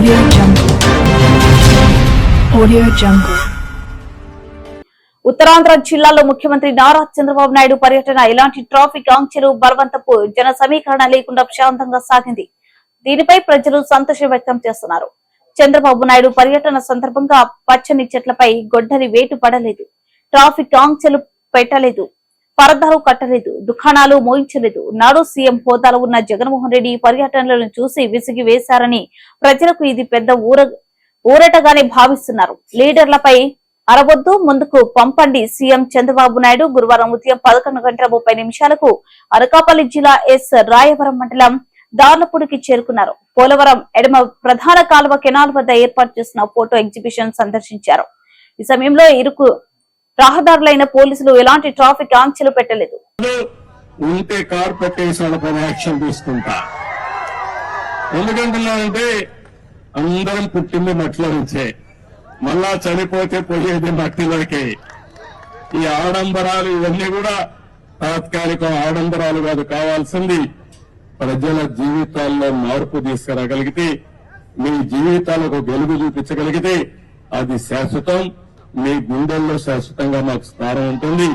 Audio Jungle. Audio Jungle. Uttarandhra జిల్లాలో ముఖ్యమంత్రి నారా చంద్రబాబు నాయుడు పర్యటన. ఎలాంటి ట్రాఫిక్ ఆంక్షలు బలవంతపు జన సమీకరణ లేకుండా ప్రశాంతంగా సాగింది. దీనిపై ప్రజలు సంతోషం వ్యక్తం చేస్తున్నారు. చంద్రబాబు నాయుడు పర్యటన సందర్భంగా పచ్చని చెట్లపై గొడ్డలి వేటు పడలేదు. ట్రాఫిక్ ఆంక్షలు పెట్టలేదు. పరదాలు కట్టలేదు దుకాణాలు మోయించలేదు. నాడు సీఎం హోదాలో ఉన్న జగన్మోహన్ రెడ్డి పర్యటనలను చూసి విసిగి వేశారని ప్రజలకు ఇది పెద్ద ఊర ఊరటగానే భావిస్తున్నారు. లీడర్లపై అరవద్దు ముందుకు పంపండి సీఎం చంద్రబాబు నాయుడు. గురువారం ఉదయం పదకొండు గంటల ముప్పై నిమిషాలకు అనకాపల్లి జిల్లా ఎస్. రాయవరం మండలం దార్లపూడికి చేరుకున్నారు. పోలవరం ఎడమ ప్రధాన కాలువ కెనాల్ వద్ద ఏర్పాటు చేసిన ఫోటో ఎగ్జిబిషన్ సందర్శించారు. ఈ సమయంలో ఇరుకు రహదారులైన పోలీసులు ఎలాంటి ట్రాఫిక్ ఆంక్షలు పెట్టలేదు. ఉంటే కార్ పెట్టేసి యాక్షన్ తీసుకుంటా. అందరం పుట్టింది మట్టిలో నుంచే. మళ్ళా చనిపోతే పోయేది మట్టిలోకి ఈ ఆడంబరాలు ఇవన్నీ కూడా తాత్కాలిక ఆడంబరాలు కాదు కావాల్సింది ప్రజల జీవితాల్లో మార్పు తీసుకురాగలిగితే మీ జీవితాలకు వెలుగు చూపించగలిగితే అది శాశ్వతం. మీ గుండెల్లో శాశ్వతంగా మాకు స్థానం ఉంటుంది.